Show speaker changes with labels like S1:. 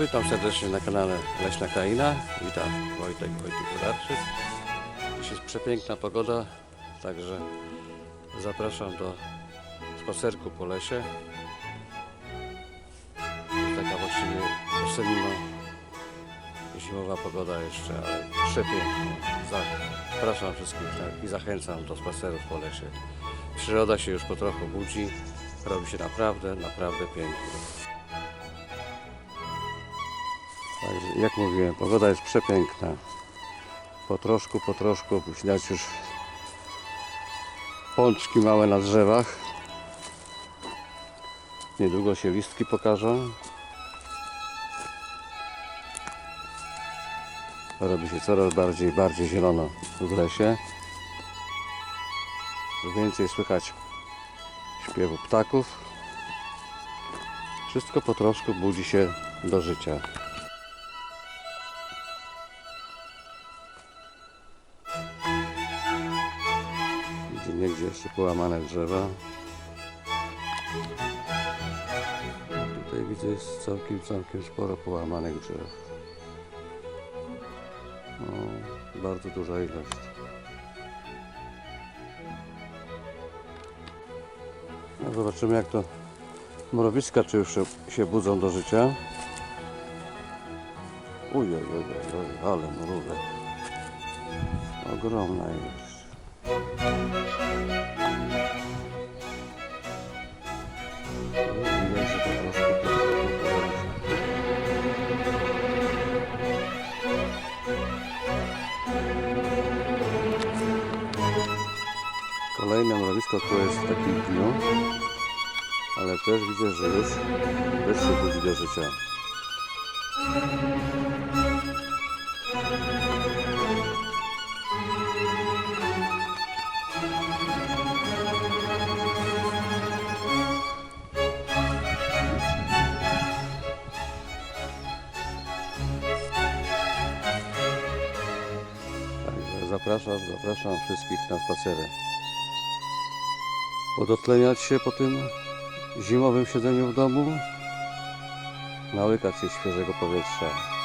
S1: Witam serdecznie na kanale Leśna Kraina. Witam Wojtek, Wojtek Wodarczyk. Dziś jest przepiękna pogoda, także zapraszam do spacerku po lesie. Jest taka właściwie osenino zimowa pogoda jeszcze, ale przepiękna. Zapraszam wszystkich tak, i zachęcam do spacerów po lesie. Przyroda się już po trochu budzi, robi się naprawdę, naprawdę pięknie. Także, jak mówiłem, pogoda jest przepiękna. Po troszku, po troszku widać już pączki małe na drzewach. Niedługo się listki pokażą. Robi się coraz bardziej, bardziej zielono w lesie. Więcej słychać śpiewu ptaków. Wszystko po troszku budzi się do życia. Gdzie niegdzie jeszcze połamane drzewa. Tutaj widzę jest całkiem, całkiem sporo połamanych drzew. No, bardzo duża ilość. No, zobaczymy jak to mrowiska czy już się, się budzą do życia. Uj, oj, oj, oj, oj, ale mrówek. Ogromna ilość. Kolejne mrowisko, które jest w takim dniu, ale też widzę, że już też budzi do życia. Zapraszam, zapraszam wszystkich na spacery. Podotleniać się po tym zimowym siedzeniu w domu, nałykać się świeżego powietrza.